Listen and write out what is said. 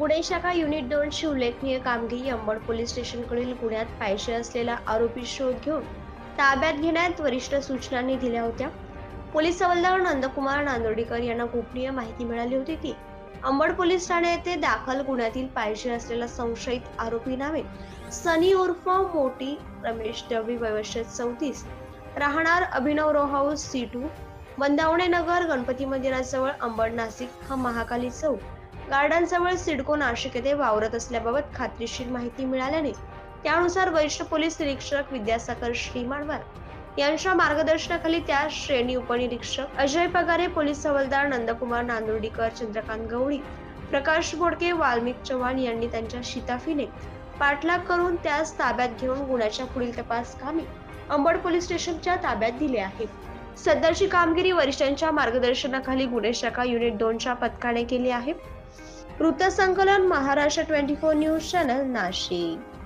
गुन्हे शाखा युनिट दोनची उल्लेखनीय कामगिरी अंबड पोलीस स्टेशनकडील गुन्ह्यात पाहिजे असलेला आरोपी शोध घेऊन ताब्यात घेण्यात वरिष्ठ सूचनांनी दिल्या होत्या. पोलीस हवालदार नंदकुमार नांदोडीकर यांना गोपनीय माहिती मिळाली होती की अंबड पोलीस ठाणे येथे दाखल गुन्ह्यातील पाहिजे असलेला संशयित आरोपी नावे सनी उर्फ मोटी रमेश डबी वयवर्ष चौतीस राहणार Abhinav row house C two Bandawane Nagar Ganpati मंदिराजवळ अंबड नाशिक हा महाकाली चौक. गार्डनजवळ सिडको नाशिक येथे वावरत असल्याबाबत खात्रीशीर माहिती मिळाल्याने त्यानुसार वरिष्ठ पोलीस निरीक्षक विद्यासागर श्रीमानवार यांच्या मार्गदर्शनाखाली त्या श्रेणी उपनिरीक्षक अजय पगारे पोलीस हवालदार नंदकुमार नांदुर्डीकर चंद्रकांत गवळी प्रकाश बोडके वाल्मिक चव्हाण यांनी त्यांच्या शिताफीने पाठलाग करून त्यास ताब्यात घेऊन गुन्ह्याच्या पुढील तपास कामी अंबड पोलीस स्टेशनच्या ताब्यात दिले आहे. सदरची कामगिरी वरिष्ठांच्या मार्गदर्शनाखाली गुन्हे शाखा युनिट दोनच्या पथकाने केली आहे. वृत्तसंकलन Maharashtra twenty four news channel Nashik.